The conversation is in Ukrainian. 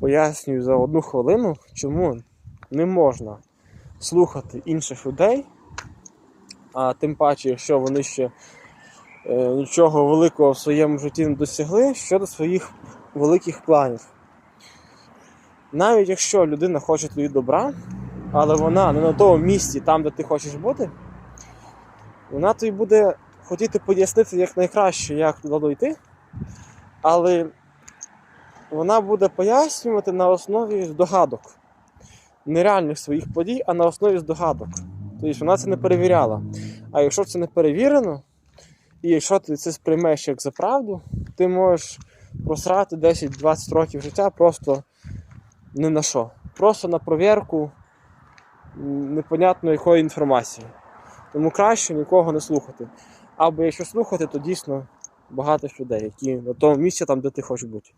пояснюю за одну хвилину, чому не можна слухати інших людей, а тим паче, якщо вони ще е, нічого великого в своєму житті не досягли щодо своїх великих планів. Навіть якщо людина хоче тобі добра, але вона не на тому місці, там, де ти хочеш бути, вона тобі буде хотіти пояснити як найкраще, як туди дойти, але вона буде пояснювати на основі здогадок. Нереальних своїх подій, а на основі здогадок. Тобто вона це не перевіряла. А якщо це не перевірено, і якщо ти це сприймеш як за правду, ти можеш просрати 10-20 років життя просто ні на що. Просто на провірку непонятно якої інформації. Тому краще нікого не слухати. Або якщо слухати, то дійсно багато людей, які на тому місці, там, де ти хочеш бути.